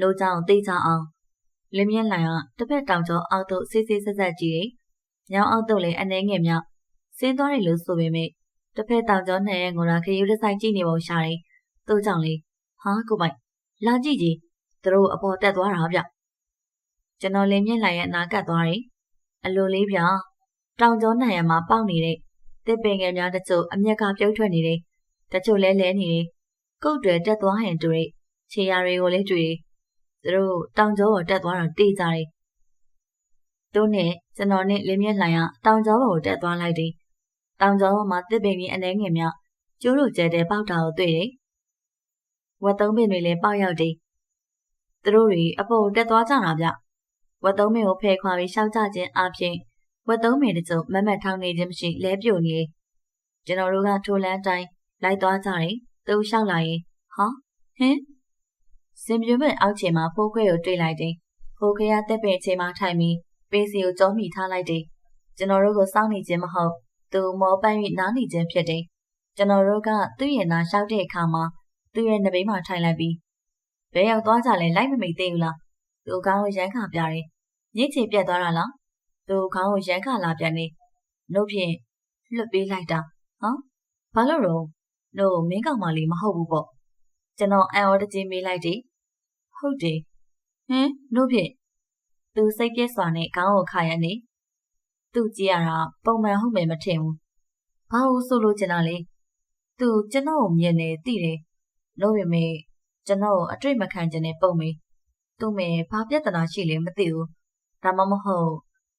လိုကြောင်သိကြအောင်လင်းမြင့်လိုင်ကတစ်ဖက်တောင်ကျောအောက်သို့ဆေးဆေးဆက်ဆက်ကြည့်တယ်။ညောင်အောက်သို့လည်းအနေငယ်မြောက်ဆင်းသွားတယ်လို့ဆိုပေမဲ့တစ်ဖက်တောင်ကျောနှစ်ရဲ့ငိုရာခရီးတစ်ဆိုင်ကြည့်နေပုံရှာတယ်။သူ့ကြောင့်လေဟာကိုပိုင်လာကြည့်ကြည့်သူတို့အပေါ်တက်သွားတာဗျ။ကျွန်တော်လင်းမြင့်လိုင်ရဲ့အနာကတ်သွားတယ်။အလိုလေးဗျာတောင်ကျောနှစ်ရဲ့မှာပေါက်နေတဲ့တစ်ပင်ငယ်များတချို့အမျက်ကပြုတ်ထွက်နေတယ်။တချို့လဲလဲနေတယ်။ကုတ်တွေတက်သွားဟန်တွေ့ခြေရာတွေကိုလည်းတွေ့တယ်။ သူတို့တောင်ကျောပေါ်တက်သွားတာတေးကြတယ်။သူနဲ့ကျွန်တော်နဲ့လင်းမြင့်လှိုင်ကတောင်ကျောပေါ်တက်သွားလိုက်တယ်။တောင်ကျောပေါ်မှာတစ်ပင်ကြီးအနေငယ်များကျိုးတို့ကျဲတဲ့ပေါက်တာကိုတွေ့တယ်။ဝက်သုံးပင်တွေလည်းပေါက်ရောက်တယ်။သူတို့တွေအပေါ်တက်သွားကြတာဗျ။ဝက်သုံးပင်ကိုဖယ်ခွာပြီးရှောက်ကြခြင်းအပြင်ဝက်သုံးပင်တချို့မမတ်ထောင်းနေခြင်းမရှိလဲပြုတ်နေ။ကျွန်တော်တို့ကထိုလန်းတိုင်းလိုက်သွားကြတယ်။သူလျှောက်လာရင်ဟာဟင်း စင်ပြွမဲ့အောက်ခြေမှာဖိုးခွဲကိုတွေ့လိုက်တယ်။ဖိုးခွဲကတက်ပင်ခြေမှာထိုင်ပြီးပေးစီကိုကြောမိထားလိုက်တယ်။ကျွန်တော်တို့ကိုစောင့်နေခြင်းမဟုတ်သူမောပန်း၍နားနေခြင်းဖြစ်တယ်။ကျွန်တော်တို့ကသူ့ရဲ့နားလျှောက်တဲ့အခါမှာသူ့ရဲ့နှပိမှာထိုင်လိုက်ပြီးဘယ်ရောက်သွားကြလဲလိုက်မမိသေးဘူးလား။သူကောင်းကိုရမ်းခါပြတယ်။ညစ်ချေပြတ်သွားတာလား။သူကောင်းကိုရမ်းခါလာပြန်နေ။နှုတ်ဖြင့်လွတ်ပေးလိုက်တာ။ဟမ်ဘာလို့တော့နို့မင်းကောင်မလေးမဟုတ်ဘူးပေါ့။ကျွန်တော်အံ့ဩတကြီးမေးလိုက်တယ်။ ဟုတ်တယ်။ဟင်နှုတ်ဖြင့်သူစိတ်ပြည့်စွာနဲ့ခေါင်းကိုခါရနေ။သူကြည့်ရတာပုံမှန်ဟုတ်မယ်မထင်ဘူး။ဘာလို့ဆိုလို့ကျင်တာလဲ။သူကျွန်တော်ကိုမြင်နေသိတယ်။လို့ပေမဲ့ကျွန်တော်ကိုအတွေ့မခံကျင်တဲ့ပုံမေး။သူ့မေဘာပြဿနာရှိလဲမသိဘူး။ဒါမှမဟုတ်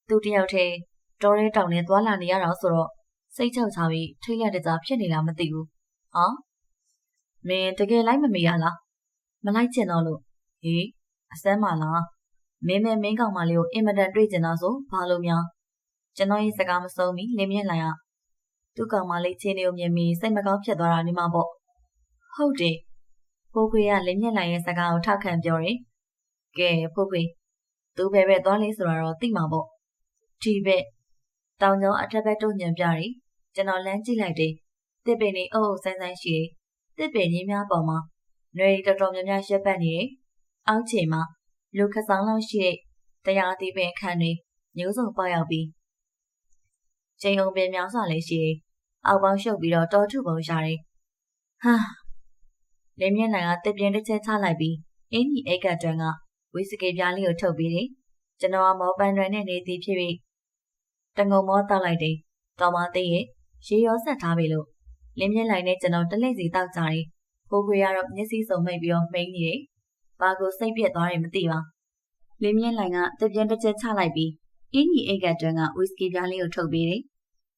သူတယောက်တည်းတော်ရဲတောင်နဲ့သွာလာနေရတာဆိုတော့စိတ်ချောက်ချပြီးထိတ်လန့်တကြားဖြစ်နေလားမသိဘူး။ဟောမင်းတကယ်လိုက်မမေးရလား။မလိုက်ကျင်တော့လို့ ဟေးအစမ်းပါလား။မင်းမဲမင်းကောင်မလေးကိုအင်မတန်တွေ့ကျင်တော့ဆိုဘာလို့များကျွန်တော်ရဲ့စကားမဆုံးမီလင်းမြင့်လိုက်ရသူ့ကောင်မလေးချင်းလေးကိုမြင်ပြီးစိတ်မကောင်းဖြစ်သွားတာနေမှာပေါ့ဟုတ်တယ်ဖိုးခွေကလင်းမြင့်လိုက်ရဲ့စကားကိုထောက်ခံပြောတယ်ကဲဖိုးခွေသူပဲပဲသွားလေးဆိုတော့သိမှာပေါ့ဒီဘက်တောင်ကျောင်းအထက်ဘက်တို့ညံပြတယ်ကျွန်တော်လမ်းကြည့်လိုက်တယ်တစ်ပင်လေးအုပ်အုပ်ဆန်းဆန်းရှိတယ်တစ်ပင်ကြီးများပေါ်မှာနွေတော်တော်များများရက်ပတ်နေတယ် အောက်ခြေမှာလူခဆောင်လောက်ရှိတဲ့တရားသီးပင်ခန်းတွေမျိုးစုံပေါရောက်ပြီးချိန်ုံပင်များစွာလည်းရှိတယ်အောက်ပေါင်းရှုပ်ပြီးတော့တော်ထုပုံရတယ်ဟာလင်းမြင့်နိုင်ကတစ်ပြင်းတစ်ချက်ချလိုက်ပြီးအင်းကြီးအိတ်ကတွန်းကဝီစကီပြားလေးကိုထုတ်ပြီးတယ်ကျွန်တော်ကမောပန်းတွင်နဲ့နေသည်ဖြစ်ပြီးတငုံမောတောက်လိုက်တယ်တော်မသေးရဲ့ရေရောဆက်ထားပြီလို့လင်းမြင့်လိုက်နဲ့ကျွန်တော်တလိမ့်စီတောက်ကြတယ်ကိုခွေကတော့မျက်စိစုံမိတ်ပြီးတော့မိန်နေတယ် ဘာကိုစိတ်ပြက်သွားတယ်မသိပါလင်းမြင့်လိုက်ကတပြင်းတစ်ချက်ချလိုက်ပြီးအင်းကြီးအိတ်ကတွန်းကဝီစကီပြားလေးကိုထုတ်ပြီးတယ်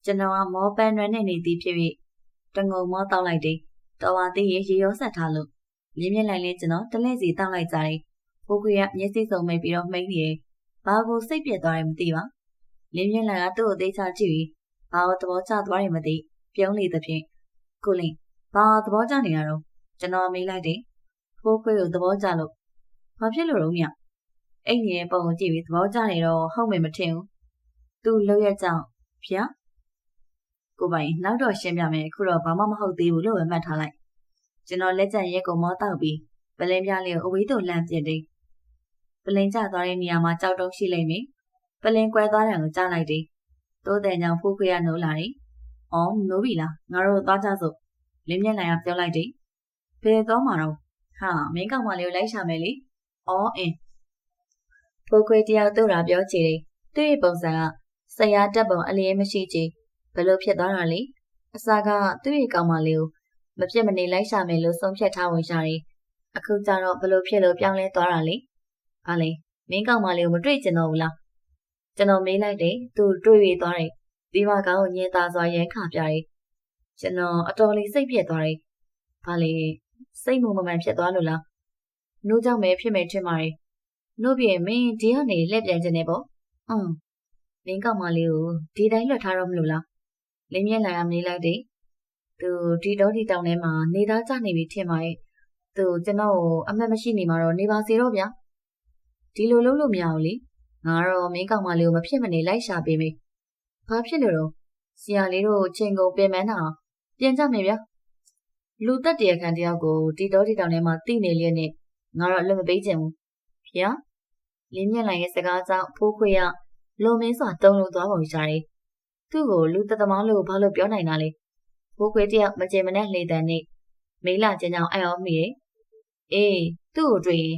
ကျွန်တော်ကမောပန်းတွင်နဲ့နေသည်ဖြစ်ပြီးတငုံမောတောက်လိုက်တယ်တော်ပါသေးရဲ့ရေရောဆက်ထားလို့လင်းမြင့်လိုက်လဲကျွန်တော်တလဲစီတောက်လိုက်ကြတယ်ကိုခွေကမျက်စိစုံမိတ်ပြီးတော့မိန်နေတယ်ဘာကိုစိတ်ပြက်သွားတယ်မသိပါလင်းမြင့်လိုက်ကသူ့ကိုသေးချကြည့်ပြီးဘာကိုသဘောကျသွားတယ်မသိပြုံးလေသဖြင့်ကိုလင်းဘာသဘောကျနေရတော့ကျွန်တော်မေးလိုက်တယ် ကိုခွေကိုသဘောကျလို့ဘာဖြစ်လို့တော့မြအိတ်နေတဲ့ပုံကိုကြည့်ပြီးသဘောကျနေတော့ဟုတ်မယ်မထင်ဘူးသူ့လောက်ရကြောင်ဗျာကိုပိုင်နောက်တော့ရှင်းပြမယ်အခုတော့ဘာမှမဟုတ်သေးဘူးလို့ပဲမှတ်ထားလိုက်ကျွန်တော်လက်ကျန်ရဲကိုမောတောက်ပြီးပလင်းပြားလေးကိုအဝေးသို့လှမ်းပြစ်တယ်ပလင်းကျသွားတဲ့နေရာမှာကြောက်တုံးရှိလိမ့်မယ်ပလင်းကွဲသွားတယ်ကိုကြားလိုက်တယ်တိုးတဲ့ညောင်ဖူးခွေရနိုးလာတယ်အော်နိုးပြီလားငါတို့သွားကြစို့လင်းမျက်နှာကပြောလိုက်တယ်ဘယ်သွားမှာတော့ ဟာမင်းကောင်မလေးကိုလိုက်ရှာမယ်လေအော်အင်းဖူးခွေတယောက်တို့တာပြောချေတယ်သူ့ရဲ့ပုံစံကဆရာတက်ပုံအလျဲမရှိချေဘယ်လိုဖြစ်သွားတာလဲအစာကသူ့ရဲ့ကောင်မလေးကိုမပြစ်မနေလိုက်ရှာမယ်လို့ဆုံးဖြတ်ထားဝင်ရှာတယ်အခုကျတော့ဘယ်လိုဖြစ်လို့ပြောင်းလဲသွားတာလဲဘာလဲမင်းကောင်မလေးကိုမတွေ့ကျင်တော့ဘူးလားကျွန်တော်မေးလိုက်တယ်သူတွေ့ရသွားတယ်ဒီမှာကောင်ကိုညင်သားစွာရမ်းခါပြတယ်ကျွန်တော်အတော်လေးစိတ်ပြက်သွားတယ်ဘာလဲ စိတ်မမမှန်ဖြစ်သွားလို့လားနှိုးကြောင့်ပဲဖြစ်မယ်ထင်ပါတယ်နှုတ်ပြေမင်းဒီကနေလှည့်ပြန်ခြင်းနဲ့ပေါ့အင်းလင်းကောင်မလေးကိုဒီတိုင်းလွတ်ထားတော့မလို့လားလင်းမြက်လာရမေးလိုက်တယ်သူဒီတော့ဒီတောင်ထဲမှာနေသားကြနေပြီထင်ပါရဲ့သူကျွန်တော်ကိုအမှတ်မရှိနေမှာတော့နေပါစေတော့ဗျာဒီလိုလုပ်လို့မရဘူးလေငါတော့မင်းကောင်မလေးကိုမဖြစ်မနေလိုက်ရှာပေးမယ်ဘာဖြစ်လို့တော့ဆရာလေးတို့ချိန်ကုန်ပြင်မန်းတာပြန်ကြမယ်ဗျာ လူသက်တရခံတယောက်ကိုဒီတော့ဒီတောင်ထဲမှာတိနေလျက်နဲ့ငါတော့အလွတ်မပေးချင်ဘူးဖျားလင်းမြင့်လိုက်ရဲ့စကားကြောင့်ဖိုးခွေရလွန်မင်းစွာတုံလို့သွားပုံရှာတယ်သူ့ကိုလူတသမားလို့ဘာလို့ပြောနိုင်တာလဲဖိုးခွေတယောက်မကြေမနက်လှေတန်နဲ့မေးလာခြင်းကြောင့်အဲ့အောင်မိတယ်အေးသူ့ကိုတွေ့ရင်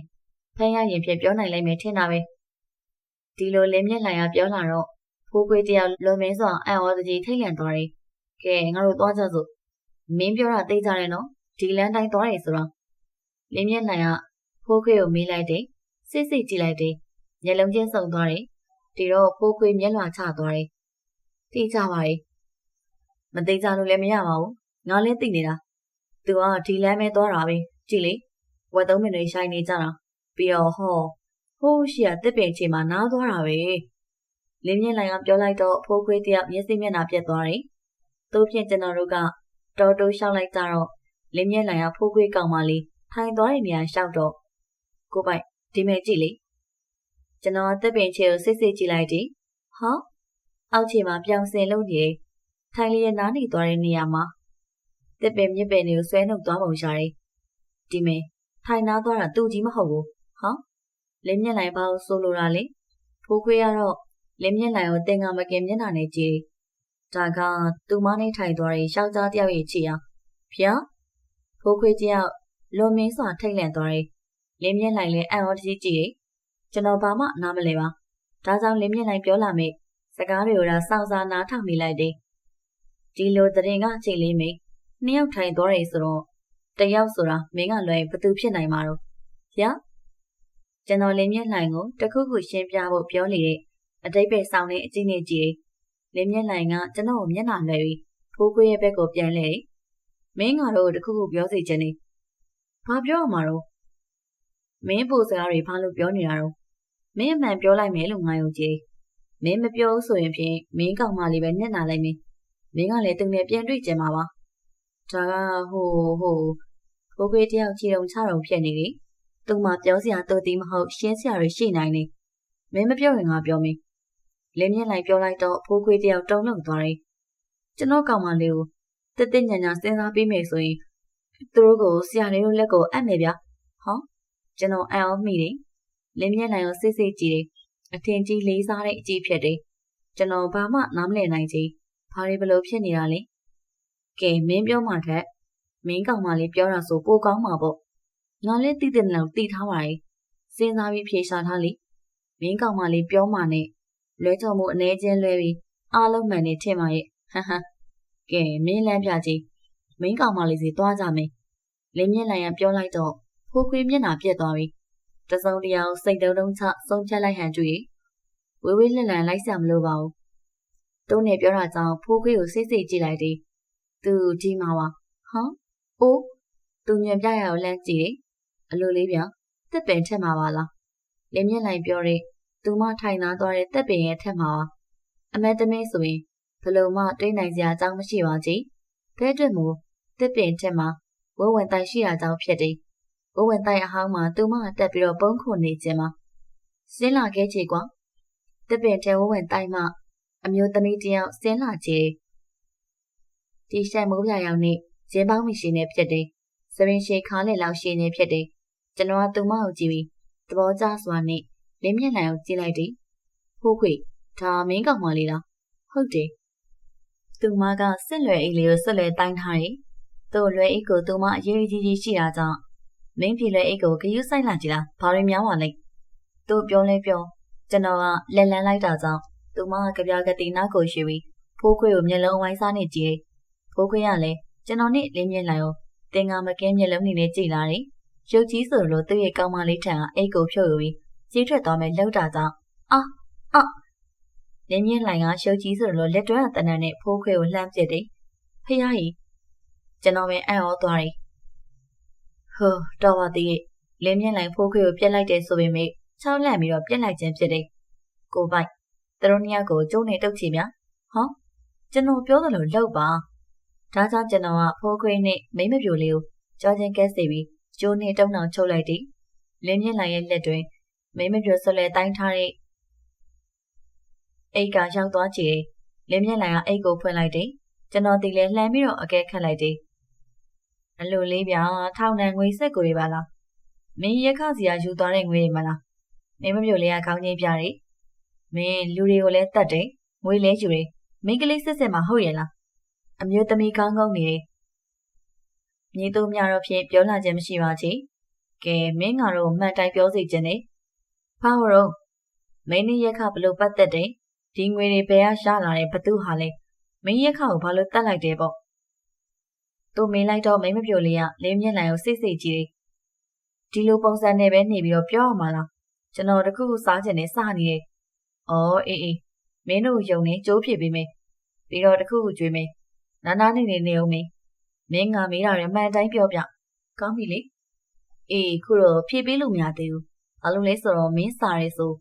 ဖမ်းရရင်ဖြစ်ပြောနိုင်လိမ့်မယ်ထင်တာပဲဒီလိုလင်းမြင့်လိုက်ရပြောလာတော့ဖိုးခွေတယောက်လွန်မင်းစွာအံ့ဩတကြီးထိတ်လန့်သွားတယ်ကဲငါတို့သွားကြစို့ မင်းပြောတာသိကြတယ်နော်ဒီလမ်းတိုင်းသွားတယ်ဆိုတော့လင်းမြင့်နိုင်ကဖိုးခွေကိုမေးလိုက်တယ်စစ်စစ်ကြည့်လိုက်တယ်မျက်လုံးချင်းစုံသွားတယ်ဒီတော့ဖိုးခွေမျက်လွှာချသွားတယ်သိကြပါရဲ့မသိကြလို့လည်းမရပါဘူးငါလည်းသိနေတာသူကဒီလမ်းပဲသွားတာပဲကြည့်လေဝက်သုံးမိနစ်ရှိုင်းနေကြတာပြီးတော့ဟောဟိုးရှိရတစ်ပင်ချေမှာနားသွားတာပဲလင်းမြင့်လိုက်ကပြောလိုက်တော့ဖိုးခွေးတယောက်မျက်စိမျက်နှာပြက်သွားတယ်။တို့ဖြင့်ကျွန်တော်တို့က တော်တိုးရှောက်လိုက်ကြတော့လင်းမြင့်လိုက်ကဖိုးခွေးကောင်မလေးထိုင်သွားတဲ့နေရာရှောက်တော့ကိုပိုက်ဒီမဲ့ကြည့်လေကျွန်တော်တက်ပင်ချေကိုစိတ်စိတ်ကြည့်လိုက်တယ်။ဟောအောက်ခြေမှာပြောင်စင်လုံးနေတယ်။ထိုင်လျက်နားနေသွားတဲ့နေရာမှာတက်ပင်မြစ်ပင်တွေကိုဆွဲနှုတ်သွားပုံရှာတယ်။ဒီမဲ့ထိုင်နာသွားတာသူ့ကြီးမဟုတ်ဘူး။ဟောလင်းမြင့်လိုက်ပါလို့ဆိုလိုတာလေဖိုးခွေးကတော့လင်းမြင့်လိုက်ကိုတင်ကမကင်မျက်နှာနဲ့ကြည့် ဒါကသူမနဲ့ထိုင်သွားတဲ့ယောက်ျားတယောက်ရဲ့ချီအောင်ဖျားဖိုးခွေးတယောက်လွန်မင်းစွာထိတ်လန့်သွားတယ်လင်းမြင့်လိုက်လည်းအံ့ဩတကြီးကြည့်ကျွန်တော်ဘာမှနားမလဲပါဒါကြောင့်လင်းမြင့်လိုက်ပြောလာမေစကားတွေကိုတော့စောင့်စားနားထောင်မိလိုက်တယ်ဒီလိုတရင်ကအချိန်လေးမေနှစ်ယောက်ထိုင်သွားတယ်ဆိုတော့တယောက်ဆိုတာမင်းကလွယ်ဘသူဖြစ်နိုင်မှာတော့ဖျားကျွန်တော်လင်းမြင့်လှိုင်ကိုတခုခုရှင်းပြဖို့ပြောနေတဲ့အတိတ်ပဲဆောင်တဲ့အကြည့်နေကြည့် လင်းမြင့်လှိုင်ကကျွန်တော်ကိုမျက်နှာလွှဲပြီးဖိုးခွေးရဲ့ဘက်ကိုပြန်လဲမင်းကတော့တခုခုပြောစီချင်နေဘာပြောရမှာတော့မင်းပူစကားတွေဘာလို့ပြောနေတာတော့မင်းအမှန်ပြောလိုက်မယ်လို့ငါယုံကြည်မင်းမပြောဆိုရင်ဖြင့်မင်းကောင်မလေးပဲညှက်နာလိုက်မင်းမင်းကလည်းသူနဲ့ပြန်တွေ့ကြမှာပါဒါကဟိုဟိုဖိုးခွေးတယောက်ခြေတုံချတုံဖြစ်နေတယ်သူမှပြောစရာတော်တီးမဟုတ်ရှင်းစရာတွေရှိနိုင်နေမင်းမပြောရင်ငါပြောမင်း လင်းမြင့်လိုက်ပြောလိုက်တော့ဖိုးခွေးတယောက်တုံ့လုံသွားတယ်ကျွန်တော်ကောင်မလေးကိုတက်တက်ညံ့ညံ့စဉ်းစားပြီးမယ်ဆိုရင်သူတို့ကိုဆရာလေးတို့လက်ကိုအပ်မယ်ဗျာဟောကျွန်တော်အံ့ဩမိတယ်လင်းမြင့်လိုက်ကိုစစ်စစ်ကြည့်တယ်အထင်ကြီးလေးစားတဲ့အကြည့်ဖြစ်တယ်ကျွန်တော်ဘာမှနားမလည်နိုင်ချေဘာတွေဘလို့ဖြစ်နေတာလဲကဲမင်းပြောမှထက်မင်းကောင်မလေးပြောတာဆိုပိုကောင်းမှာပေါ့ငါလည်းတည်တဲ့လောက်တည်ထားပါရဲ့စဉ်းစားပြီးဖြေရှာထားလိမင်းကောင်မလေးပြောမှနဲ့ လွဲချုံမှုအနေချင်းလွဲပြီးအားလုံးမှန်နေထင်ပါရဲ့ဟဟကဲမင်းလမ်းပြကြည့်မင်းကောင်မလေးစီသွားကြမယ်လင်းမြင့်လိုက်ရန်ပြောလိုက်တော့ဖိုးခွေးမျက်နှာပြက်သွားပြီတစုံတရာစိတ်တုံးတုံးချဆုံးဖြတ်လိုက်ဟန်တွေ့ဝေးဝေးလှလန်လိုက်ဆံမလို့ပါဘူးတုံးနေပြောတာကြောင့်ဖိုးခွေးကိုစိတ်စိတ်ကြည့်လိုက်တယ်သူဒီမှာပါဟမ်အိုးသူညံပြရအောင်လမ်းကြည့်အလိုလေးဗျတက်ပင်ထက်မှာပါလားလင်းမြင့်လိုက်ပြောတဲ့ သူမထိုင်သားသွားတဲ့တက်ပင်ရဲ့ထက်မှာပါအမတ်တမင်းဆိုရင်ဘလို့မှတိတ်နိုင်စရာအကြောင်းမရှိပါကြီးဘဲအတွက်မို့တက်ပင်ထက်မှာဝဝင်တိုင်ရှိတာကြောင့်ဖြစ်တယ်ဝဝင်တိုင်အဟောင်းမှာသူမတက်ပြီးတော့ပုံခုနေခြင်းမှာစင်းလာခဲ့ချေကွာတက်ပင်ထဲဝဝင်တိုင်မှအမျိုးသမီးတယောက်စင်းလာချေဒီဆိုင်မိုးပြရောက်နေရင်းပေါင်းမရှိနေဖြစ်တယ်စရင်ရှေခါလေလောက်ရှိနေဖြစ်တယ်ကျွန်တော်ကသူမကိုကြည့်ပြီးသဘောကျစွာနဲ့ လင်းမျက်နှာကိုကြည့်လိုက်တယ်ဖိုးခွေဒါမင်းကောင်မလေးလားဟုတ်တယ်သူမကစစ်လွယ်အိတ်လေးကိုဆက်လွယ်တိုင်းထားတယ်သူ့လွယ်အိတ်ကိုသူမအရေးကြီးကြီးရှိတာကြောင့်မင်းပြေလွယ်အိတ်ကိုဂယုဆိုင်လာကြည့်လားဘာတွေများပါလဲသူပြောလဲပြောကျွန်တော်ကလက်လန်းလိုက်တာကြောင့်သူမကကြပြကတိနာကိုရှိပြီးဖိုးခွေကိုမျက်လုံးဝိုင်းစားနေကြည့်ဖိုးခွေကလည်းကျွန်တော်နဲ့လင်းမြင်လိုက်ရောတင်ငါမကင်းမျက်လုံးနေနဲ့ကြည်လာတယ်ရုပ်ကြီးဆိုလို့သူ့ရဲ့ကောင်းမလေးထံကအိတ်ကိုဖြုတ်ယူပြီး ကြီးထွက်သွားမယ်လှုပ်တာကြောင့်အာအာလင်းမြင့်လှိုင်ကရုပ်ကြီးဆိုလို့လက်တွဲအတနန်နဲ့ဖိုးခွေကိုလှမ်းပစ်တယ်ဖះကြီးကျွန်တော်ပဲအံ့ဩသွားတယ်ဟိုတော်ပါသေးရဲ့လင်းမြင့်လှိုင်ဖိုးခွေကိုပြက်လိုက်တယ်ဆိုပေမဲ့ချောင်းလန့်ပြီးတော့ပြက်လိုက်ခြင်းဖြစ်တယ်ကိုပိုက်သူတို့နှစ်ယောက်ကိုကျုံနေတုတ်ချီများဟောကျွန်တော်ပြောသလိုလောက်ပါဒါကြောင့်ကျွန်တော်ကဖိုးခွေးနဲ့မိမပြိုလေးကိုကြောချင်းကဲစေပြီးကျိုးနဲ့တုံအောင်ချုပ်လိုက်သည်လင်းမြင့်လိုက်ရဲ့လက်တွင် မိမပြိုဆွလဲတိုင်းထားတဲ့အိတ်ကရောက်သွားကြည့်လင်းမြင့်လိုက်ကအိတ်ကိုဖွင့်လိုက်တယ်ကျွန်တော်ဒီလဲလှမ်းပြီးတော့အကဲခတ်လိုက်တယ်အလိုလေးဗျာထောင်နှံငွေဆက်ကိုတွေပါလားမင်းရက်ခစီယာယူသွားတဲ့ငွေတွေမလားမင်းမမျိုးလေးကခေါင်းချင်းပြတယ်မင်းလူတွေကိုလည်းတတ်တယ်ငွေလဲယူတယ်မိန်းကလေးစစ်စစ်မှဟုတ်ရဲ့လားအမျိုးသမီးကောင်းကောင်းနေတယ်မြေသူများတော့ဖြင့်ပြောလာခြင်းမရှိပါချေကဲမင်းငါတို့မှန်တိုင်းပြောစီခြင်းနဲ့ ဘာလို့မင်းရက်ခဘလို့ပတ်သက်တယ်ဒီငွေတွေဘယ်ကရလာတဲ့ဘသူဟာလဲမင်းရက်ခကိုဘာလို့တတ်လိုက်တယ်ပေါ့သူမင်းလိုက်တော့မိမပြိုလေးကလင်းမျက်နှာကိုစိတ်စိတ်ကြည့်ဒီလိုပုံစံနဲ့ပဲနေပြီးတော့ပြောရမှာလားကျွန်တော်တခုခုစားချင်နေစနေတယ်။အော်အေးအေးမင်းတို့ယုံနေကြိုးဖြစ်ပြီးမယ်။ပြီးတော့တခုခုကြွေးမယ်။နာနာနေနေနေအောင်မေး။မင်းငါမေးတာရမှန်တိုင်းပြောပြ။ကောင်းပြီလေ။အေးခုတော့ဖြည့်ပေးလို့မရသေးဘူး။ ဘာလို့လဲဆိုတော့မင်းစားရဲဆို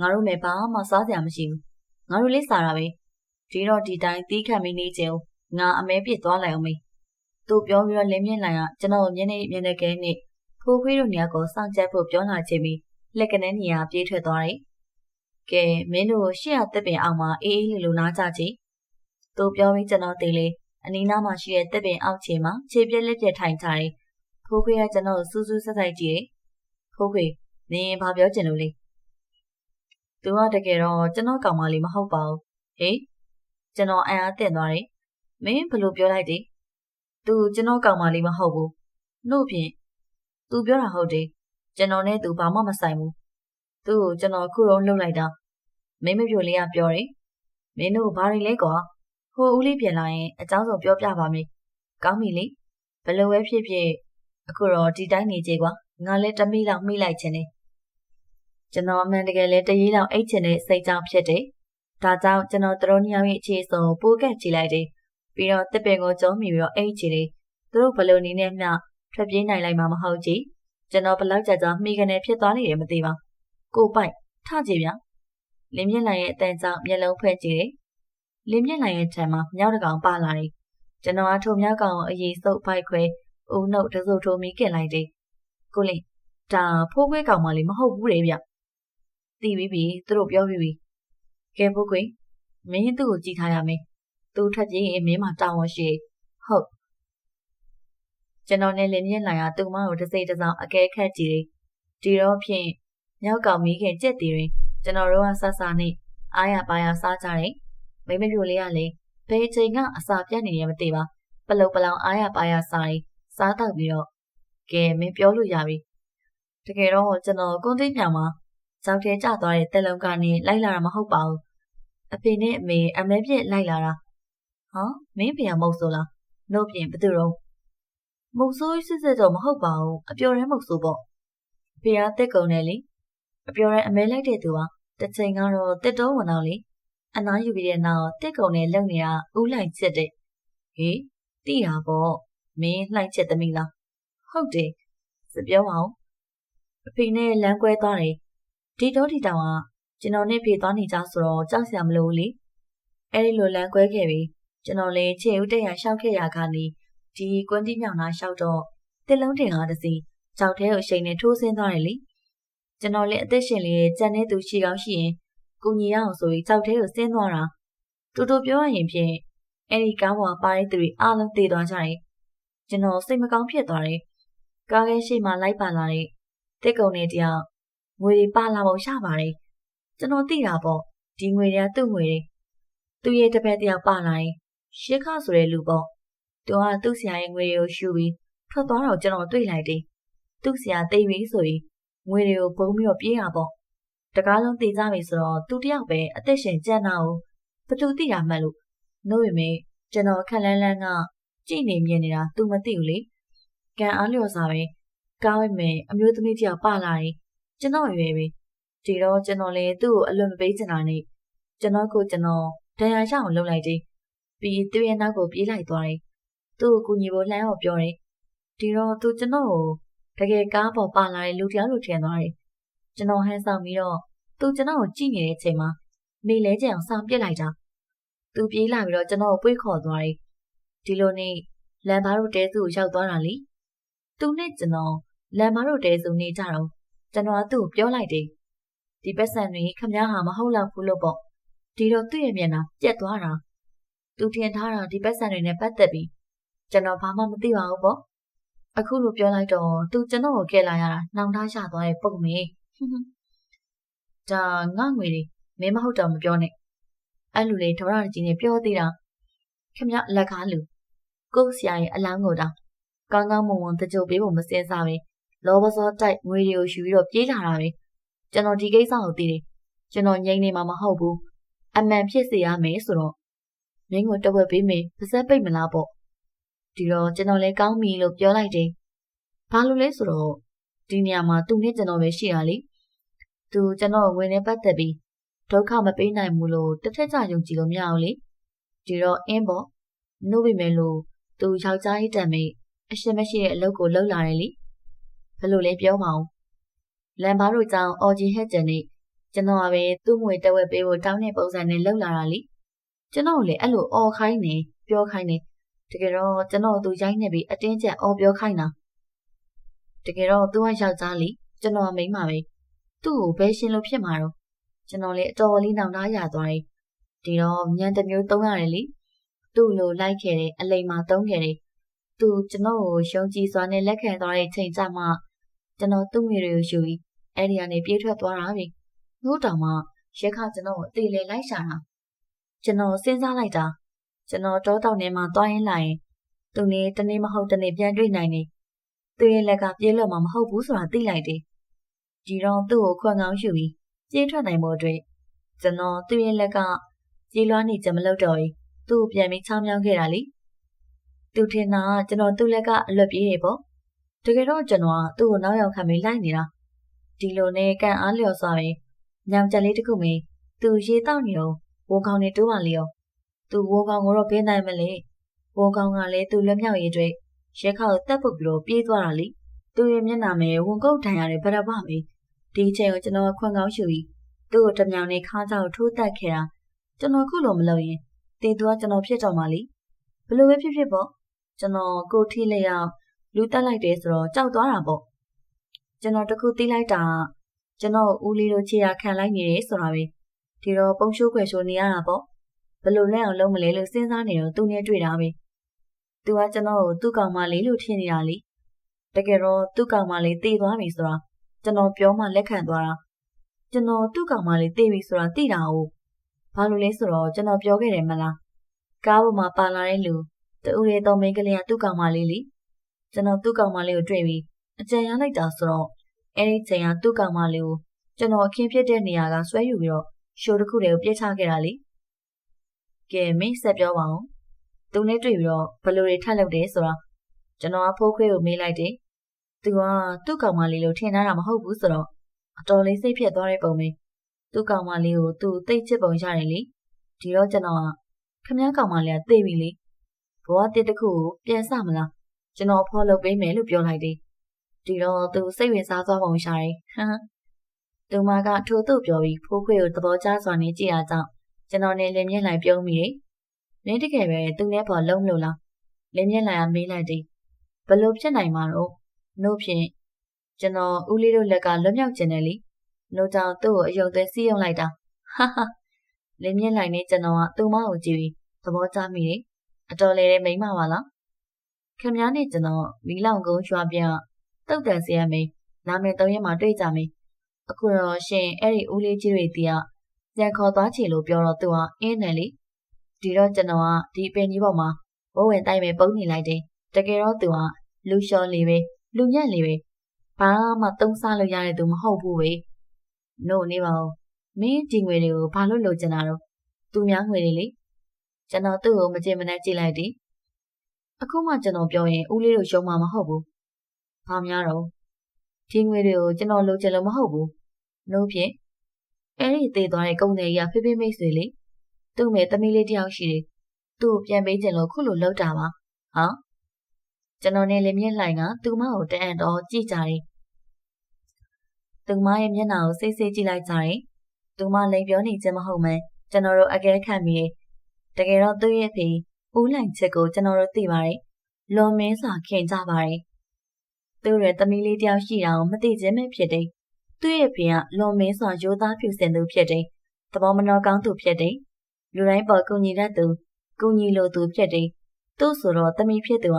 ငါတို့မဲ့ဘာမှစားစရာမရှိဘူး။ငါတို့လေးစားတာပဲ။ဒီတော့ဒီတိုင်းတီးခတ်မင်းနေခြင်းငါအမဲပြစ်သွားလိုက်အောင်မေး။သူပြောပြီးတော့လင်းမြင့်လိုက်ရကျွန်တော်မျက်နှာမျက်နှာကဲနဲ့ဖိုးခွေးတို့နေရာကိုစောင့်ကြပ်ဖို့ပြောလာခြင်းပြီးလက်ကနဲနေရာပြေးထွက်သွားတယ်။ကဲမင်းတို့ရှေ့ရတက်ပင်အောင်မှာအေးအေးလေးလိုနားကြကြည့်။သူပြောပြီးကျွန်တော်သေးလေအနီးနားမှာရှိတဲ့တက်ပင်အောက်ခြေမှာခြေပြက်လက်ပြက်ထိုင်ကြတယ်။ဖိုးခွေးကကျွန်တော်စူးစူးဆက်ဆက်ကြည့်တယ်။ဖိုးခွေး နင်ဘာပြောချင်လို့လဲသူကတကယ်တော့ကျွန်တော်ကောင်မလေးမဟုတ်ပါဘူးဟေးကျွန်တော်အံ့အားသင့်သွားတယ်မင်းဘလို့ပြောလိုက်တယ်သူကျွန်တော်ကောင်မလေးမဟုတ်ဘူးနှုတ်ဖြင့်သူပြောတာဟုတ်တယ်ကျွန်တော်နဲ့သူဘာမှမဆိုင်ဘူးသူ့ကိုကျွန်တော်ခုတော့လှုပ်လိုက်တာမင်းမပြိုလေးကပြောတယ်မင်းတို့ဘာတွေလဲကွာဟိုဦးလေးပြန်လာရင်အကြောင်းစုံပြောပြပါမယ်ကောင်းပြီလေဘလို့ပဲဖြစ်ဖြစ်အခုတော့ဒီတိုင်းနေကြကွာငါလည်းတမိလောက်မိလိုက်ခြင်းနဲ့ ကျွန်တော်အမှန်တကယ်လည်းတရေးလောက်အိတ်ချင်တဲ့စိတ်ကြောင့်ဖြစ်တယ်ဒါကြောင့်ကျွန်တော်တို့နှစ်ယောက်ရဲ့အခြေစုံပိုးကက်ကြည့်လိုက်တယ်ပြီးတော့တစ်ပင်ကိုကျုံးမိပြီးတော့အိတ်ချီတယ်သူတို့ဘယ်လိုနည်းနဲ့မျှထွက်ပြေးနိုင်လိုက်မှာမဟုတ်ကြီးကျွန်တော်ဘလောက်ကြာကြာမိကနေဖြစ်သွားနေတယ်မသိပါကိုပိုက်ထကြည့်ဗျလင်းမြင့်လိုက်ရဲ့အတန်ကြောင့်မျက်လုံးဖွဲ့ကြည့်တယ်လင်းမြင့်လိုက်ရဲ့ထံမှာမြောက်တကောင်ပါလာတယ်ကျွန်တော်အထုံမြောက်ကောင်ကိုအရေးစုပ်ပိုက်ခွဲဦးနှုတ်တစုပ်ထိုးမိကင်လိုက်တယ်ကိုလင်းဒါဖိုးခွေးကောင်မလေးမဟုတ်ဘူးလေဗျ တီးပြီးပြီသူတို့ပြောပြီးပြီကဲဖိုးခွေးမင်းသူ့ကိုကြည့်ထားရမယ်သူထွက်ပြေးရင်မင်းမတောင်းဝရှိဟုတ်ကျွန်တော်နဲ့လင်းမြင့်လာရသူမကိုတစ်စိတ်တစ်စောင်းအကဲခတ်ကြည့်တယ်ဒီတော့ဖြင့်မြောက်ကောင်မိခင်ကြက်တီရင်ကျွန်တော်တို့ကဆဆနဲ့အားရပါရစားကြတယ်မိမပြိုလေးကလည်းဘယ်ချိန်ကအစာပြတ်နေရမသိပါပလုံပလောင်အားရပါရစားရင်စားတော့ပြီးတော့ကဲမင်းပြောလို့ရပြီတကယ်တော့ကျွန်တော်ကွန်သိညာမှာ ကြောက်ထဲကျသွားတဲ့တက်လုံးကနေလိုက်လာတာမဟုတ်ပါဘူးအဖေနဲ့အမေအမဲပြစ်လိုက်လာတာဟောမင်းဖေကမဟုတ်ဆိုလားနှုတ်ပြင်ဘသူတော့မုတ်ဆိုးစစ်စစ်တော့မဟုတ်ပါဘူးအပျော်ရဲမုတ်ဆိုးပေါ့ဖေကတက်ကုန်တယ်လေအပျော်ရဲအမဲလိုက်တဲ့သူကတစ်ချိန်ကတော့တက်တော့ဝင်တော့လေအနားယူပြီးတဲ့နောက်တက်ကုန်နဲ့လုံနေတာဦးလိုက်ချက်တဲ့ဟေးတိတာပေါ့မင်းလှိုက်ချက်သမီးလားဟုတ်တယ်စပြောအောင်အဖေနဲ့လမ်းကွဲသွားတယ် ဒီတော့ဒီတောင်ကကျွန်တော်နဲ့ဖေသွားနေကြဆိုတော့ကြောက်စရာမလိုဘူးလေအဲ့ဒီလိုလမ်းကွဲခဲ့ပြီကျွန်တော်လည်းခြေဦးတက်ရရှောက်ခဲ့ရခါနေဒီကွန်းတိမြောင်နာလျှောက်တော့တစ်လုံးတင်ကားတစ်စီကြောက်ထဲကိုရှိန်နဲ့ထိုးဆင်းသွားတယ်လေကျွန်တော်လည်းအသက်ရှင်လေးကြံတဲ့သူရှိကောင်းရှိရင်ကုညီရအောင်ဆိုပြီးကြောက်ထဲကိုဆင်းသွားတာတူတူပြောရရင်ဖြင့်အဲ့ဒီကားပေါ်ပါတဲ့သူတွေအားလုံးတည်သွားကြတယ်ကျွန်တော်စိတ်မကောင်းဖြစ်သွားတယ်ကားခဲရှိမှလိုက်ပါလာတဲ့တက်ကုံနေတယောက် ငွေတွေပါလာပုံရပါတယ်ကျွန်တော်သိတာပေါ့ဒီငွေတွေကသူ့ငွေတွေသူ့ရဲ့တပည့်တယောက်ပါလာတယ်ရှစ်ခဆိုတဲ့လူပေါ့သူကသူ့ဆရာရဲ့ငွေတွေကိုရှူပြီးထွက်သွားတော့ကျွန်တော်တွေ့လိုက်တယ်။သူ့ဆရာတိတ်ပြီဆိုရင်ငွေတွေကိုပုံပြီးတော့ပြေးတာပေါ့။တကားလုံးတေးကြပြီဆိုတော့သူတယောက်ပဲအသက်ရှင်ကြံ့တာကိုဘသူသိတာမှတ်လို့နှုတ်ရမေကျွန်တော်ခက်လန်းလန်းကကြည်နေမြင်နေတာသူမသိဘူးလေ။ကံအားလျော်စားပဲကားဝဲမယ်အမျိုးသမီးတယောက်ပါလာတယ်။ ကျွန်တော်ရွယ်ပဲဒီတော့ကျွန်တော်လည်းသူ့ကိုအလွန်မပေးချင်တာနဲ့ကျွန်တော်ကိုကျွန်တော်ဒဏ်ရာရအောင်လုပ်လိုက်တယ်။ပြီးသူ့ရဲ့နောက်ကိုပြေးလိုက်သွားတယ်သူ့ကိုကူညီဖို့လှမ်းအောင်ပြောတယ်။ဒီတော့သူကျွန်တော်ကိုတကယ်ကားပေါ်ပါလာတဲ့လူတရားလိုထင်သွားတယ်။ကျွန်တော်ဟန်ဆောင်ပြီးတော့သူကျွန်တော်ကိုကြည့်နေတဲ့အချိန်မှာနေလဲကျအောင်ဆောင်ပစ်လိုက်တာ။သူပြေးလာပြီးတော့ကျွန်တော်ကိုပွေးခေါ်သွားတယ်။ဒီလိုနဲ့လန်ဘာတို့တဲစုကိုရောက်သွားတာလေ။သူနဲ့ကျွန်တော်လန်ဘာတို့တဲစုနေကြတော့ ကျွန်တော်ကသူ့ကိုပြောလိုက်တယ်။ဒီပတ်စံတွေခမည်းဟာမဟုတ်တော့ဘူးလို့ပေါ့။ဒီတော့သူ့ရဲ့မျက်နှာပြက်သွားတာ။သူထင်ထားတာဒီပတ်စံတွေနဲ့ပတ်သက်ပြီးကျွန်တော်ဘာမှမသိပါဘူးပေါ့အခုလိုပြောလိုက်တော့သူကျွန်တော်ကိုကဲလာရတာနှောင်ထားရသွားတဲ့ပုံမေဒါငါငွေတွေမင်းမဟုတ်တော့မပြောနဲ့အဲ့လူလေးဒေါရကြီးနဲ့ပြောသေးတာခင်ဗျလက်ကားလူကိုဆရာရဲ့အလောင်းကိုတောင်ကောင်းကောင်းမွန်မွန်တကြိုပေးဖို့မစင်စားပဲ လောဘစောတိုက်ငွေတွေကိုယူပြီးတော့ပြေးလာတာပဲကျွန်တော်ဒီကိစ္စကိုသိတယ်ကျွန်တော်ငြိမ်နေမှာမဟုတ်ဘူးအမှန်ဖြစ်စေရမယ်ဆိုတော့မင်းကိုတဝက်ပေးမယ်ပါစက်ပိတ်မလားပေါ့ဒီတော့ကျွန်တော်လည်းကောင်းပြီလို့ပြောလိုက်တယ်ဘာလို့လဲဆိုတော့ဒီနေရာမှာသူနဲ့ကျွန်တော်ပဲရှိတာလေသူကျွန်တော်ဝင်နေပတ်သက်ပြီးဒုက္ခမပေးနိုင်ဘူးလို့တစ်ထက်ကြယုံကြည်လို့မရအောင်လေဒီတော့အင်းပေါ့နှုတ်ပြီမယ်လို့သူယောက်ျားကြီးတံမေးအရှင်မရှိတဲ့အလုပ်ကိုလုပ်လာတယ်လေ ဘယ်လိုလဲပြောမအောင်လန်ဘာတို့ကြောင့်အော်ဂျီဟက်ဂျန်နဲ့ကျွန်တော်ကပဲသူ့ငွေတက်ဝက်ပေးဖို့တောင်းတဲ့ပုံစံနဲ့လုပ်လာတာလေကျွန်တော်လည်းအဲ့လိုအော်ခိုင်းနေပြောခိုင်းနေတကယ်တော့ကျွန်တော်သူရိုင်းနေပြီးအတင်းကျပ်အော်ပြောခိုင်းတာတကယ်တော့သူကယောက်ျားလေကျွန်တော်မိန်းမပဲသူ့ကိုဘယ်ရှင်လို့ဖြစ်မှာတော့ကျွန်တော်လည်းအတော်လေးနောင်တရသွားတယ်ဒီတော့ညံတစ်မျိုးသုံးရတယ်လေသူ့လိုလိုက်ခဲ့တယ်အလိမ်မာသုံးခဲ့တယ်သူကျွန်တော်ကိုယုံကြည်စွာနဲ့လက်ခံသွားတဲ့ချိန်ကျမှ ကျွန်တော်သူ့မိတွေကိုယူပြီးအဲ့ဒီကနေပြေးထွက်သွားတာပဲငို့တောင်မှရက်ခကျွန်တော်ကိုအသေးလေးလိုက်ရှာတာကျွန်တော်စဉ်းစားလိုက်တာကျွန်တော်တောတောက်ထဲမှာသွားရင်းလာရင်သူနေတနေ့မဟုတ်တနေ့ပြန်တွေ့နိုင်နေသူရဲ့လက်ကပြေးလွတ်မှာမဟုတ်ဘူးဆိုတာသိလိုက်တယ်ဒီတော့သူ့ကိုခွန်ကောင်းယူပြီးပြေးထွက်နိုင်ဖို့အတွက်ကျွန်တော်သူ့ရဲ့လက်ကကြေးလွှားနေကြမလို့တော့ဘူးသူ့ကိုပြန်ပြီးချောင်းမြောင်းခဲ့တာလေသူထင်တာကျွန်တော်သူ့လက်ကအလွတ်ပြေးရေပေါ့ တကယ်တော့ကျွန်တော်ကသူ့ကိုနောက်ရောက်ခံပြီးလိုက်နေတာဒီလိုနဲ့ကန်အားလျော်စွာပဲညောင်ချက်လေးတစ်ခုမင်းသူရေတောက်နေတော့ဝုံကောင်နေတိုးပါလေရောသူဝုံကောင်ကိုတော့ပေးနိုင်မလဲဝုံကောင်ကလည်းသူလက်မြောက်ရည်တွေရဲခောက်တက်ပုတ်ပြီးတော့ပြေးသွားတာလေသူရဲ့မျက်နှာမဲဝန်ကုတ်ထိုင်ရတဲ့ဗရပမေဒီချိန်ကိုကျွန်တော်ခွန်ကောင်းရှူပြီးသူ့ကိုတမြောင်နဲ့ခါးကြောက်ထိုးတက်ခဲ့တာကျွန်တော်ခုလိုမလုပ်ရင်တေသူကကျွန်တော်ဖြစ်တော့မှလीဘလို့ပဲဖြစ်ဖြစ်ပေါ့ကျွန်တော်ကိုထိလျောက် လူတက်လိုက်တယ်ဆိုတော့ကြောက်သွားတာပေါ့ကျွန်တော်တခုသိလိုက်တာကျွန်တော်ဦးလေးတို့ခြေရခံလိုက်နေတယ်ဆိုတာပဲဒီတော့ပုံရှိုးခွဲရှိုးနေရတာပေါ့ဘလို့လဲအောင်လုံးမလဲလို့စဉ်းစားနေတော့သူနဲ့တွေ့တာပဲသူကကျွန်တော်ကိုသူ့ကောင်မလေးလို့ထင်နေတာလေတကယ်တော့သူ့ကောင်မလေးတည်သွားပြီဆိုတာကျွန်တော်ပြောမှလက်ခံသွားတာကျွန်တော်သူ့ကောင်မလေးတည်ပြီဆိုတာသိတာ哦ဘာလို့လဲဆိုတော့ကျွန်တော်ပြောခဲ့တယ်မလားကားပေါ်မှာပါလာတဲ့လူတူရဲတော်မိန်းကလေးကသူ့ကောင်မလေးလေ ကျွန်တော်သူ့ကောင်မလေးကိုတွေ့ပြီးအကြံရလိုက်တာဆိုတော့အဲ့ဒီချိန်ကသူ့ကောင်မလေးကိုကျွန်တော်အခင်းဖြစ်တဲ့နေရာကဆွဲယူပြီးတော့ရှိုးတစ်ခုတည်းကိုပြစ်ချခဲ့တာလေကဲမင်းဆက်ပြောပါဦးသူနဲ့တွေ့ပြီးတော့ဘယ်လိုတွေထပ်လုပ်တယ်ဆိုတော့ကျွန်တော်ကဖိုးခွေးကိုမေးလိုက်တယ်သူကသူ့ကောင်မလေးလို့ထင်ထားတာမဟုတ်ဘူးဆိုတော့အတော်လေးစိတ်ဖြစ်သွားတဲ့ပုံပဲသူ့ကောင်မလေးကိုသူသိချစ်ပုံရတယ်လေဒီတော့ကျွန်တော်ကခမည်းကောင်မလေးကသိပြီလေဘဝတစ်တစ်ခုကိုပြန်စမလား ကျွန်တော်ဖော်လုပ်ပေးမယ်လို့ပြောလိုက်တယ်ဒီတော့သူစိတ်ဝင်စားသွားပုံရှာတယ်ဟမ်သူမကထို့သူ့ပြောပြီးဖိုးခွေကိုသဘောကျစွာနေကြည့်တာကြောင့်ကျွန်တော်နဲ့လင်းမြင့်လိုက်ပြုံးမိတယ်နင်းတကယ်ပဲသူနဲ့ပေါ်လုံးလို့လားလင်းမြင့်လိုက်အမေးလိုက်တယ်ဘလို့ဖြစ်နိုင်မှာတော့နှုတ်ဖြင့်ကျွန်တော်ဦးလေးတို့လက်ကလွတ်မြောက်ကျင်တယ်လीနှုတ်ကြောင့်သူ့ကိုအယုံသွဲစီးရုံလိုက်တာဟာဟာလင်းမြင့်လိုက်နေကျွန်တော်ကသူ့မကိုကြည့်ပြီးသဘောကျမိတယ်အတော်လေးတဲ့မိမပါလား ခင်ဗျားနဲ့ကျွန်တော်မီလောင်ကုန်းရွာပြန်တုတ်တန်စီရမေးလာမယ်သုံးရက်မှတွေ့ကြမေးအခုတော့ရှင်အဲ့ဒီဦးလေးကြီးတွေတီးကပြန်ခေါ်သွားချေလို့ပြောတော့သူကအင်းတယ်လေဒီတော့ကျွန်တော်ကဒီပင်ကြီးပေါ်မှာဘိုးဝင်တိုက်မယ်ပုံနေလိုက်တယ်တကယ်တော့သူကလူလျှော်လေးပဲလူညံ့လေးပဲဘာမှသုံးစားလို့ရတဲ့သူမဟုတ်ဘူးပဲနို့နေပါဦးမင်းဒီငွေတွေကိုဘာလို့လိုချင်တာတော့သူများငွေတွေလေကျွန်တော်သူ့ကိုမကြင်မနှက်ကြည့်လိုက်တယ် အခုမှကျွန်တော်ပြောရင်ဦးလေးတို့ရှုံးမှာမဟုတ်ဘူးဘာများတော့ဒီငွေတွေကိုကျွန်တော်လိုချင်လို့မဟုတ်ဘူးနှုတ်ဖြင့်အဲ့ဒီသေးသွားတဲ့ကုန်းတွေကဖေးဖေးမိတ်ဆွေလေသူ့မေသမီးလေးတယောက်ရှိတယ်သူ့ကိုပြန်ပေးချင်လို့ခုလိုလောက်တာပါဟာကျွန်တော်နဲ့လည်းမြင့်လိုက်ကသူမကိုတအံ့တော့ကြည့်ကြတယ်သူမရဲ့မျက်နှာကိုစိတ်စိတ်ကြည့်လိုက်ကြတယ်သူမလိန်ပြောနေခြင်းမဟုတ်မှန်းကျွန်တော်တို့အကဲခတ်မိတယ်တကယ်တော့သူ့ရဲ့ဖေ ဦးလိုင်ချက်ကိုကျွန်တော်တို့သိပါတယ်လွန်မင်းစွာခင်ကြပါတယ်သူ့ရဲ့သမီးလေးတယောက်ရှိတာကိုမသိခြင်းပဲဖြစ်တယ်သူ့ရဲ့ဖေကလွန်မင်းစွာရိုးသားဖြူစင်သူဖြစ်တယ်သဘောမနှောကောင်းသူဖြစ်တယ်လူတိုင်းပေါ်ကူညီတတ်သူကူညီလိုသူဖြစ်တယ်သူ့ဆိုတော့သမီးဖြစ်သူက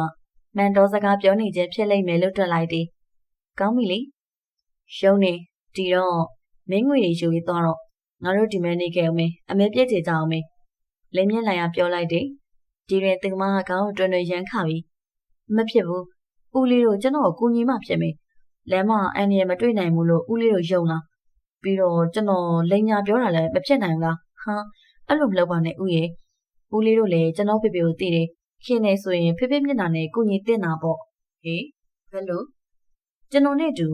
မန်တော်စကားပြောနေခြင်းဖြစ်လိမ့်မယ်လို့တွက်လိုက်တယ်ကောင်းပြီလေရုံးနေဒီတော့မင်းငွေတွေယူပြီးသွားတော့ငါတို့ဒီမဲနေခဲ့အောင်မေအမဲပြည့်ချကြအောင်မေလင်းမြင့်လိုက်ရပြောလိုက်တယ် ဒီရင်သူမကခေါင်းကိုတွင်တွင်ရမ်းခပြီးမဖြစ်ဘူးဦးလေးတို့ကျွန်တော်ကိုကူညီမှဖြစ်မေလမ်းမအန်ရမတွေ့နိုင်ဘူးလို့ဦးလေးတို့ယုံလားပြီးတော့ကျွန်တော်လိန်ညာပြောတာလည်းမဖြစ်နိုင်ဘူးလားဟာအဲ့လိုမလုပ်ပါနဲ့ဦးရဲ့ဦးလေးတို့လည်းကျွန်တော်ဖေဖေကိုသိတယ်ခင်နေဆိုရင်ဖေဖေမျက်နှာနဲ့ကုညီတင်တာပေါ့ဟေးဘယ်လိုကျွန်တော်နဲ့တူ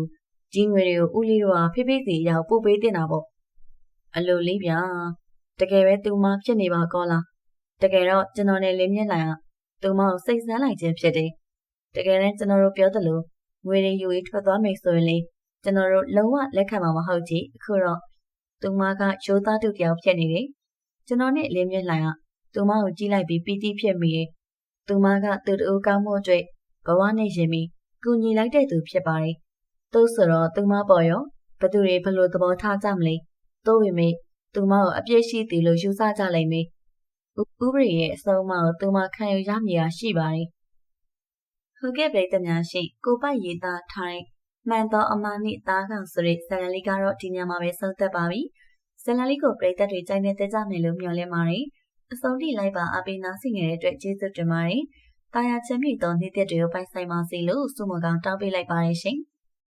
ဒီငွေတွေကိုဦးလေးတို့ကဖေဖေစီရောက်ပို့ပေးတင်တာပေါ့အလိုလေးဗျာတကယ်ပဲသူမဖြစ်နေပါကောလား တကယ်တော့ကျွန်တော်နဲ့လင်းမြင့်လိုက်အောင်သူမကိုစိတ်ဆန်းလိုက်ခြင်းဖြစ်တယ်တကယ်နဲ့ကျွန်တော်တို့ပြောသလိုငွေတွေယူရေးထွက်သွားမယ်ဆိုရင်လေကျွန်တော်တို့လုံးဝလက်ခံမှာမဟုတ်ကြည့်အခုတော့သူမကရိုးသားတူတယောက်ဖြစ်နေတယ်ကျွန်တော်နဲ့လင်းမြင့်လိုက်အောင်သူမကိုကြည့်လိုက်ပြီးပီတိဖြစ်မိတယ်သူမကသူတို့ကောင်းမှုအတွက်ဘဝနဲ့ရင်ပြီးကူညီလိုက်တဲ့သူဖြစ်ပါတယ်။သို့ဆိုတော့သူမပေါ်ရောဘသူတွေဘလို့သဘောထားကြမလဲ။သို့ပေမဲ့သူမကိုအပြည့်ရှိသည်လို့ယူဆကြလိမ့်မယ်။ ဥပဒေရဲ့အဆုံးအမကိုသူမခံယူရမည်ရှိပါတယ်။ဟုတ်ကဲ့ပြည်သူများရှိကိုပိုက်ရေးသားထားတဲ့မှန်သောအမားနှင့်သားကောင်ဆိုတဲ့ဇာတ်လမ်းလေးကတော့ဒီညမှာပဲဆုံးသက်ပါပြီ။ဇာတ်လမ်းလေးကိုပြည်သက်တွေကြိုက်နေတဲ့ကြမယ်လို့မျှော်လင့်ပါတယ်။အဆုံးထိလိုက်ပါအပိနာဆင်ငယ်တဲ့အတွက်ကျေးဇူးတင်ပါတယ်။တာယာချမ်းမြေ့သောနေ့ရက်တွေကိုပိုင်ဆိုင်ပါစေလို့ဆုမကောင်းတောင်းပေးလိုက်ပါတယ်ရှင်။